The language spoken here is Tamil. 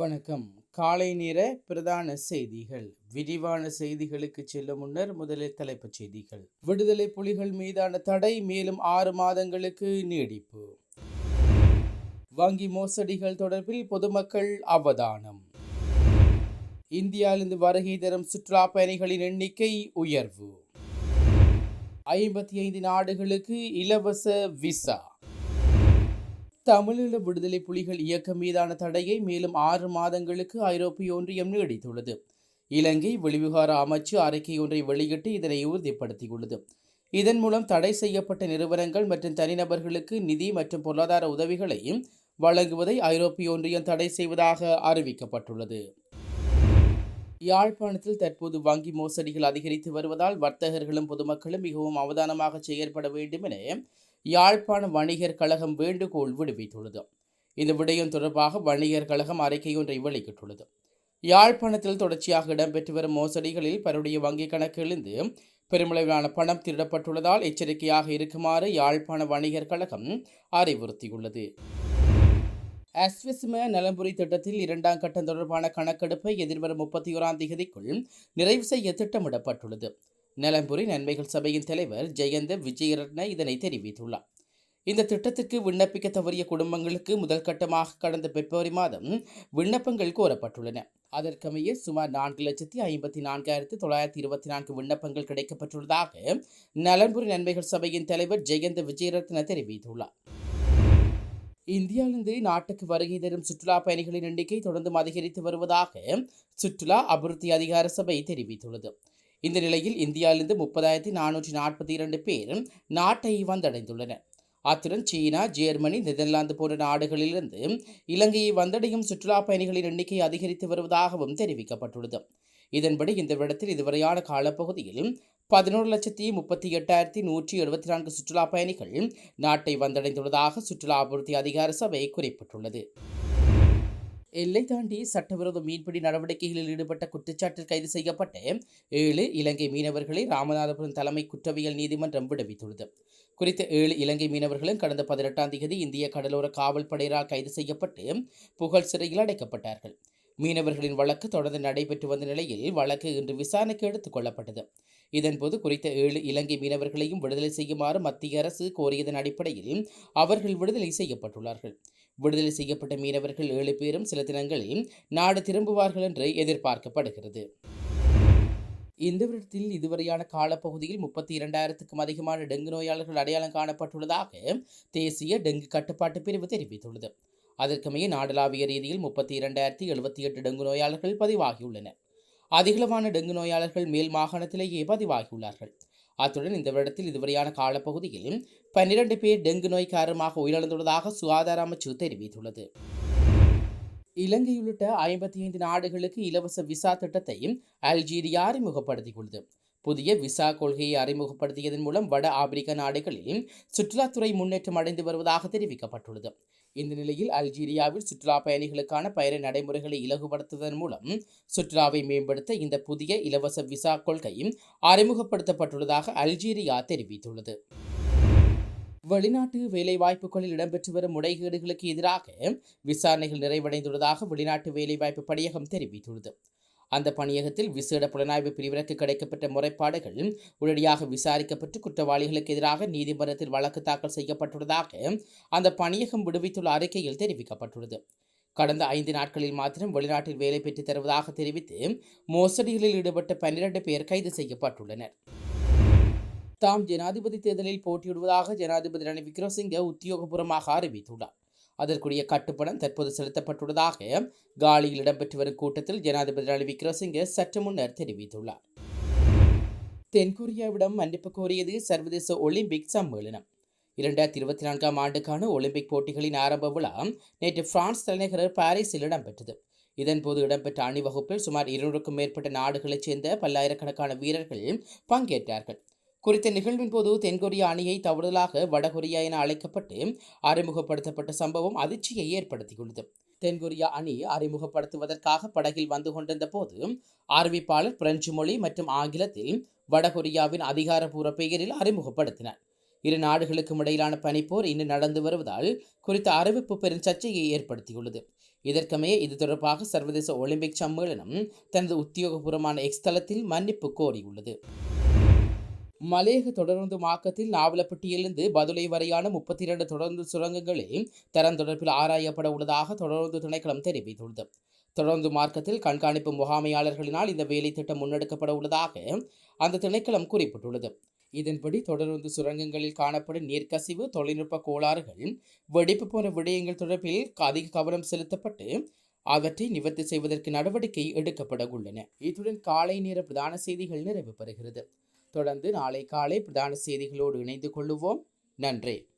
வணக்கம். காலை நேர பிரதான செய்திகள். விரிவான செய்திகளுக்கு செல்லும் முன்னர் முதலில் தலைப்புச் செய்திகள். விடுதலை புலிகள் மீதான தடை மேலும் ஆறு மாதங்களுக்கு நீடிப்பு. வங்கி மோசடிகள் தொடர்பில் பொதுமக்கள் அவதானம். இந்தியாவிலிருந்து வருகை தரும் சுற்றுலா பயணிகளின் எண்ணிக்கை உயர்வு. ஐம்பத்தி ஐந்து நாடுகளுக்கு இலவச விசா. தமிழீழ விடுதலை புலிகள் இயக்கம் மீதான தடையை மேலும் ஆறு மாதங்களுக்கு ஐரோப்பிய ஒன்றியம் நீடித்துள்ளது. இலங்கை வெளிவிகார அமைச்சு அறிக்கை ஒன்றை வெளியிட்டு இதனை உறுதிப்படுத்தியுள்ளது. இதன் மூலம் தடை செய்யப்பட்ட நிறுவனங்கள் மற்றும் தனிநபர்களுக்கு நிதி மற்றும் பொருளாதார உதவிகளையும் வழங்குவதை ஐரோப்பிய ஒன்றியம் தடை செய்வதாக அறிவிக்கப்பட்டுள்ளது. யாழ்ப்பாணத்தில் தற்போது வங்கி மோசடிகள் அதிகரித்து வருவதால் வர்த்தகர்களும் பொதுமக்களும் மிகவும் அவதானமாக செயற்பட வேண்டும் என யாழ்ப்பாண வணிகர் கழகம் வேண்டுகோள் விடுவித்துள்ளது. இந்த விடயம் தொடர்பாக வணிகர் கழகம் அறிக்கை ஒன்றை வெளியிட்டுள்ளது. யாழ்ப்பாணத்தில் தொடர்ச்சியாக இடம்பெற்று வரும் மோசடிகளில் பலருடைய வங்கிக் கணக்கிலிருந்து பெருமளவிலான பணம் திருடப்பட்டுள்ளதால் எச்சரிக்கையாக இருக்குமாறு யாழ்ப்பாண வணிகர் கழகம் அறிவுறுத்தியுள்ளது. அஸ்விஸ்ம நலம்புரி திட்டத்தில் இரண்டாம் கட்டம் தொடர்பான கணக்கெடுப்பை எதிர்வரும் முப்பத்தி ஓராம் தேதிக்குள் நிறைவு செய்ய திட்டமிடப்பட்டுள்ளது. நலம்புரி நன்மைகள் சபையின் தலைவர் ஜெயந்த விஜயரத்ன இதனை தெரிவித்துள்ளார். இந்த திட்டத்திற்கு விண்ணப்பிக்க தவறிய குடும்பங்களுக்கு முதல் கட்டமாக கடந்த பிப்ரவரி மாதம் விண்ணப்பங்கள் கோரப்பட்டுள்ளன. அதற்கமைய சுமார் நான்கு லட்சத்தி ஐம்பத்தி நான்காயிரத்து தொள்ளாயிரத்தி இருபத்தி நான்கு விண்ணப்பங்கள் கிடைக்கப்பட்டுள்ளதாக நலன்புரி நன்மைகள் சபையின் தலைவர் ஜெயந்த விஜயரத்ன தெரிவித்துள்ளார். இந்தியாவிலிருந்து நாட்டுக்கு வருகை தரும் சுற்றுலா பயணிகளின் எண்ணிக்கை தொடர்ந்து அதிகரித்து வருவதாக சுற்றுலா அபிவிருத்தி அதிகார சபை தெரிவித்துள்ளது. இந்த நிலையில் இந்தியாவிலிருந்து முப்பதாயிரத்தி நானூற்றி நாற்பத்தி இரண்டு பேர் நாட்டை வந்தடைந்துள்ளனர். அத்துடன் சீனா ஜெர்மனி நெதர்லாந்து போன்ற நாடுகளிலிருந்து இலங்கையை வந்தடையும் சுற்றுலா பயணிகளின் எண்ணிக்கை அதிகரித்து வருவதாகவும் தெரிவிக்கப்பட்டுள்ளது. இதன்படி இந்த விடத்தில் இதுவரையான காலப்பகுதியில் பதினோரு லட்சத்தி முப்பத்தி எட்டாயிரத்தி நூற்றி எழுபத்தி நான்கு சுற்றுலா பயணிகள் நாட்டை வந்தடைந்துள்ளதாக சுற்றுலா அபிவிருத்தி அதிகார சபை குறிப்பிட்டுள்ளது. எல்லை தாண்டி சட்டவிரோத மீன்பிடி நடவடிக்கைகளில் ஈடுபட்ட குற்றச்சாட்டில் கைது செய்யப்பட்ட ஏழு இலங்கை மீனவர்களை ராமநாதபுரம் தலைமை குற்றவியல் நீதிமன்றம் விடுவித்துள்ளது. குறித்த ஏழு இலங்கை மீனவர்களும் கடந்த பதினெட்டாம் தேதி இந்திய கடலோர காவல்படையினரால் கைது செய்யப்பட்டு புகழ் சிறையில் அடைக்கப்பட்டார்கள். மீனவர்களின் வழக்கு தொடர்ந்து நடைபெற்று வந்த நிலையில் வழக்கு இன்று விசாரணைக்கு எடுத்துக் கொள்ளப்பட்டது. இதன்போது குறித்த ஏழு இலங்கை மீனவர்களையும் விடுதலை செய்யுமாறு மத்திய அரசு கோரியதன் அடிப்படையில் அவர்கள் விடுதலை செய்யப்பட்டுள்ளார்கள். விடுதலை செய்யப்பட்ட மீனவர்கள் ஏழு பேரும் சில தினங்களில் நாடு திரும்புவார்கள் என்று எதிர்பார்க்கப்படுகிறது. இந்த வருடத்தில் இதுவரையான காலப்பகுதியில் முப்பத்தி இரண்டாயிரத்துக்கும் அதிகமான டெங்கு நோயாளர்கள் அடையாளம் காணப்பட்டுள்ளதாக தேசிய டெங்கு கட்டுப்பாட்டு பிரிவு தெரிவித்துள்ளது. அதற்குமே நாடளாவிய ரீதியில் முப்பத்தி இரண்டாயிரத்தி எழுபத்தி எட்டு டெங்கு நோயாளர்கள் பதிவாகியுள்ளனர் அதிகளவான டெங்கு நோயாளர்கள் மேல் மாகாணத்திலேயே பதிவாகியுள்ளார்கள். அத்துடன் இந்த வருடத்தில் இதுவரையான காலப்பகுதியில் பன்னிரண்டு பேர் டெங்கு நோய் காரணமாக உயிரிழந்துள்ளதாக சுகாதார அமைச்சு தெரிவித்துள்ளது. இலங்கை உள்ளிட்ட ஐம்பத்தி ஐந்து நாடுகளுக்கு இலவச விசா திட்டத்தை அல்ஜீரியா அறிமுகப்படுத்தியுள்ளது. புதிய விசா கொள்கையை அறிமுகப்படுத்தியதன் மூலம் வட ஆப்பிரிக்க நாடுகளில் சுற்றுலாத்துறை முன்னேற்றம் அடைந்து வருவதாக தெரிவிக்கப்பட்டுள்ளது. இந்த நிலையில் அல்ஜீரியாவில் சுற்றுலா பயணிகளுக்கான பயண நடைமுறைகளை இலகுபடுத்துவதன் மூலம் சுற்றுலாவை மேம்படுத்த இந்த புதிய இலவச விசா கொள்கை அறிமுகப்படுத்தப்பட்டுள்ளதாக அல்ஜீரியா தெரிவித்துள்ளது. வெளிநாட்டு வேலைவாய்ப்புகளில் இடம்பெற்று வரும் முறைகேடுகளுக்கு எதிராக விசாரணைகள் நிறைவடைந்துள்ளதாக வெளிநாட்டு வேலைவாய்ப்பு பணியகம் தெரிவித்துள்ளது. அந்த பணியகத்தில் விசேட புலனாய்வு பிரிவினருக்கு கிடைக்கப்பட்ட முறைப்பாடுகள் உடனடியாக விசாரிக்கப்பட்டு குற்றவாளிகளுக்கு எதிராக நீதிமன்றத்தில் வழக்கு தாக்கல் செய்யப்பட்டுள்ளதாக அந்த பணியகம் விடுவித்துள்ள அறிக்கையில் தெரிவிக்கப்பட்டுள்ளது. கடந்த ஐந்து நாட்களில் மாத்திரம் வெளிநாட்டில் வேலை பெற்று தருவதாக தெரிவித்து மோசடிகளில் ஈடுபட்ட பன்னிரண்டு பேர் கைது செய்யப்பட்டுள்ளனர். தாம் ஜனாதிபதி தேர்தலில் போட்டியிடுவதாக ஜனாதிபதி ரணில் விக்ரமசிங்க உத்தியோகபூர்வமாக அறிவித்துள்ளார். அதற்குரிய கட்டுப்பணம் தற்போது செலுத்தப்பட்டுள்ளதாக காலியில் இடம்பெற்று வரும் கூட்டத்தில் ஜனாதிபதி ரணில் விக்ரமசிங்கே சற்று முன்னர் தெரிவித்துள்ளார். தென்கொரியாவிடம் மன்னிப்பு கோரியது சர்வதேச ஒலிம்பிக் சம்மேளனம். இரண்டாயிரத்தி இருபத்தி நான்காம் ஆண்டுக்கான ஒலிம்பிக் போட்டிகளின் ஆரம்ப விழா நேற்று பிரான்ஸ் தலைநகர் பாரிஸில் இடம்பெற்றது. இதன்போது இடம்பெற்ற அணிவகுப்பில் சுமார் இருநூறுக்கும் மேற்பட்ட நாடுகளைச் சேர்ந்த பல்லாயிரக்கணக்கான வீரர்கள் பங்கேற்றார்கள். குறித்த நிகழ்வின் போது தென்கொரியா அணியை தவறுதலாக வடகொரியா என அழைக்கப்பட்டு அறிமுகப்படுத்தப்பட்ட சம்பவம் அதிர்ச்சியை ஏற்படுத்தியுள்ளது. தென்கொரியா அணி அறிமுகப்படுத்துவதற்காக படகில் வந்து கொண்டிருந்த போது அறிவிப்பாளர் பிரெஞ்சு மொழி மற்றும் ஆங்கிலத்தில் வடகொரியாவின் அதிகாரப்பூர்வ பெயரில் அறிமுகப்படுத்தினார். இரு நாடுகளுக்கும் இடையிலான பனிப்போர் இன்னும் நடந்து வருவதால் குறித்த அறிவிப்பு பெரும் சர்ச்சையை ஏற்படுத்தியுள்ளது. இதற்கமைய இது தொடர்பாக சர்வதேச ஒலிம்பிக் சம்மேளனம் தனது உத்தியோகபூர்வமான எக்ஸ்தலத்தில் மன்னிப்பு கோரியுள்ளது. மலையக தொடருந்து மாக்கத்தில் நாவலப்பட்டியிலிருந்து பதுளை வரையான முப்பத்தி இரண்டு தொடர்ந்து சுரங்கங்களில் தரம் தொடர்பில் ஆராயப்பட உள்ளதாக தொடர்ந்து திணைக்களம் தெரிவித்துள்ளது. தொடர்ந்து மார்க்கத்தில் கண்காணிப்பு முகாமையாளர்களினால் இந்த வேலை திட்டம் முன்னெடுக்கப்பட உள்ளதாக அந்த திணைக்களம் குறிப்பிட்டுள்ளது. இதன்படி தொடர்ந்து சுரங்கங்களில் காணப்படும் நீர்க்கசிவு தொழில்நுட்ப கோளாறுகள் வெடிப்பு போன்ற விடயங்கள் தொடர்பில் அதிக கவனம் செலுத்தப்பட்டு அவற்றை நிவர்த்தி செய்வதற்கு நடவடிக்கை எடுக்கப்பட உள்ளன. இத்துடன் காலை நேர பிரதான செய்திகள் நிறைவு பெறுகிறது தொடர்ந்து நாளை காலை பிரதான செய்திகளோடு இணைந்து கொள்ளுவோம். நன்றி.